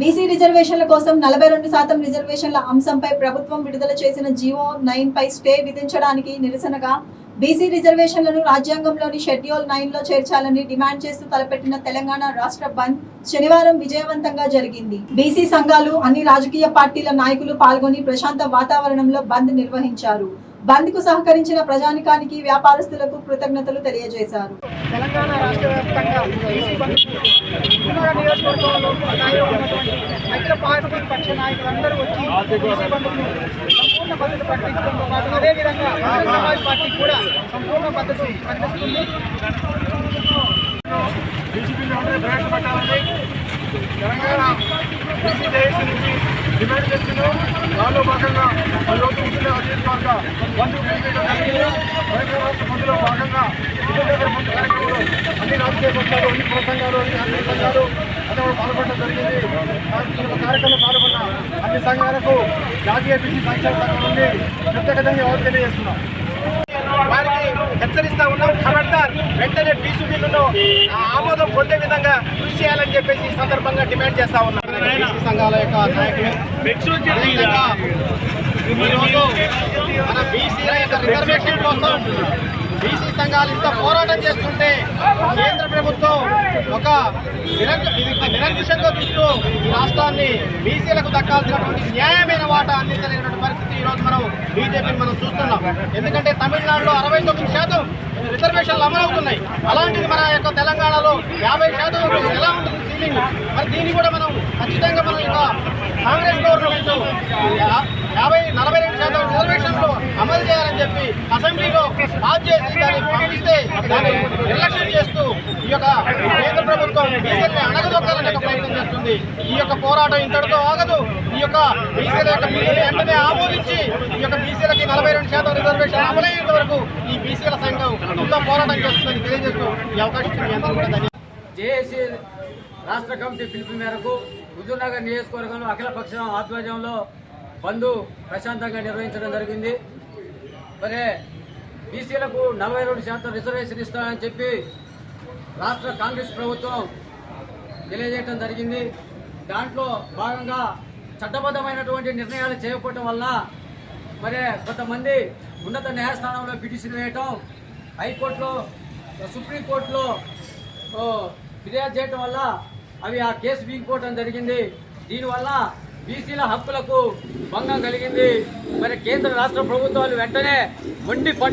BC రిజర్వేషన్ల కోసం నలభై రెండు శాతం రిజర్వేషన్ల అంశంపై ప్రభుత్వం విడుదల చేసిన జీవో నైన్ పై స్టే విధించడానికి నిరసనగా బీసీ రిజర్వేషన్లను రాజ్యాంగంలోని షెడ్యూల్ నైన్లో చేర్చాలని డిమాండ్ చేస్తూ తలపెట్టిన తెలంగాణ రాష్ట్ర బంద్ శనివారం విజయవంతంగా జరిగింది. బీసీ సంఘాలు అన్ని రాజకీయ పార్టీల నాయకులు పాల్గొని ప్రశాంత వాతావరణంలో బంద్ నిర్వహించారు. బంద్కు సహకరించిన ప్రజానికానికి వ్యాపారస్తులకు కృతజ్ఞతలు తెలియజేశారు. తెలంగాణ రాష్ట్ర వ్యాప్తంగా బీసీ విజయనగరం నియోజకవర్గంలో స్థాయిలో ఉన్నటువంటి అఖిల పార్టీ పక్ష నాయకులందరూ వచ్చి బీసీ బంధుకు సంపూర్ణ మద్దతు పట్టించడంతో పాటు అదేవిధంగా బహుజన సమాజ్ పార్టీ కూడా సంపూర్ణ మద్దతు పట్టిస్తుంది తెలంగాణ డిమాండ్ చేస్తున్నాం దానిలో భాగంగా ఈరోజు ముఖ్య నియోజకవర్గ బంధు పిలిపించడం జరిగింది తెలంగాణ రాష్ట్ర బంధులో భాగంగా విజయనగర బంధు కార్యక్రమంలో అన్ని పక్షాలు అన్ని సంఘాలు అన్ని అన్ని సంఘాలు అందరూ పాల్గొనడం జరిగింది. కార్యక్రమంలో పాల్గొన్న అన్ని సంఘాలకు జాతీయ బీసీ సంక్షేమ సంఘం నుండి ప్రత్యేక ధన్యవాదాలు తెలియజేస్తున్నాం? వారికి హెచ్చరిస్తా ఉన్నాం ఖబర్దార్. వెంటనే బీసీ బిల్లును ఆమోదం పొందే విధంగా కృషి చేయాలని చెప్పేసి ఈ సందర్భంగా డిమాండ్ చేస్తా ఉన్నాం. సంఘాల యొక్క నాయకులు మన బీసీల యొక్క రిజర్వేషన్ కోసం బీసీ సంఘాలు ఇంత పోరాటం చేస్తుంటే కేంద్ర ప్రభుత్వం ఒక నిరంకుశంగా చూస్తూ ఈ రాష్ట్రాన్ని బీసీలకు దక్కాల్సినటువంటి న్యాయమైన వాటా అందించలేనటువంటి పరిస్థితి ఈ రోజు మనం బీజేపీని మనం చూస్తున్నాం. ఎందుకంటే తమిళనాడులో అరవై తొమ్మిది శాతం రిజర్వేషన్లు అమలవుతున్నాయి అలాంటిది మన యొక్క తెలంగాణలో యాభై శాతం ఎలా ఉంటుంది సీలింగ్ మరి దీన్ని కూడా మనం ఖచ్చితంగా మనం ఇక కాంగ్రెస్ గవర్నమెంట్ యా- యాభై నలభై రెండు శాతం రిజర్వేషన్లు అమలు చేయాలని చెప్పి అసెంబ్లీలో పాస్ చేసి దాన్ని పంపిస్తే దాన్ని నిర్లక్ష్యం చేస్తూ ఈ యొక్క కేంద్ర ప్రభుత్వం బీసీలని అణగదొక్కాలని ఒక ప్రయత్నం చేస్తుంది. ఈ యొక్క పోరాటం ఇంతటితో ఆగదు. ఈ యొక్క బీసీల యొక్క బిల్లుని వెంటనే ఆమోదించి ఈ యొక్క బీసీలకి నలభై రెండు శాతం రిజర్వేషన్ అమలయ్యేంత వరకు ఈ బీసీల సంఘం ఎంతో పోరాటం చేస్తుందని తెలియజేస్తూ ఈ అవకాశం కూడా ధన్యవాదాలు. జేఏసీ రాష్ట్ర కమిటీ పిలుపు మేరకు హుజూర్నగర్ నియోజకవర్గంలో అఖిలపక్షం ఆధ్వర్యంలో బంధు ప్రశాంతంగా నిర్వహించడం జరిగింది. మరి బీసీలకు నలభై రెండు శాతం రిజర్వేషన్ ఇస్తానని చెప్పి రాష్ట్ర కాంగ్రెస్ ప్రభుత్వం తెలియజేయడం జరిగింది. దాంట్లో భాగంగా చట్టబద్ధమైనటువంటి నిర్ణయాలు చేయకపోవటం వల్ల మరి కొంతమంది ఉన్నత న్యాయస్థానంలో పిటిషన్ వేయటం హైకోర్టులో సుప్రీంకోర్టులో ఫిర్యాదు చేయటం వల్ల అవి ఆ కేసు వీగిపోవటం జరిగింది. దీనివల్ల బీసీల హక్కులకు భంగం కలిగింది. మరి కేంద్ర రాష్ట్ర ప్రభుత్వాలు వెంటనే మొండి పట్టు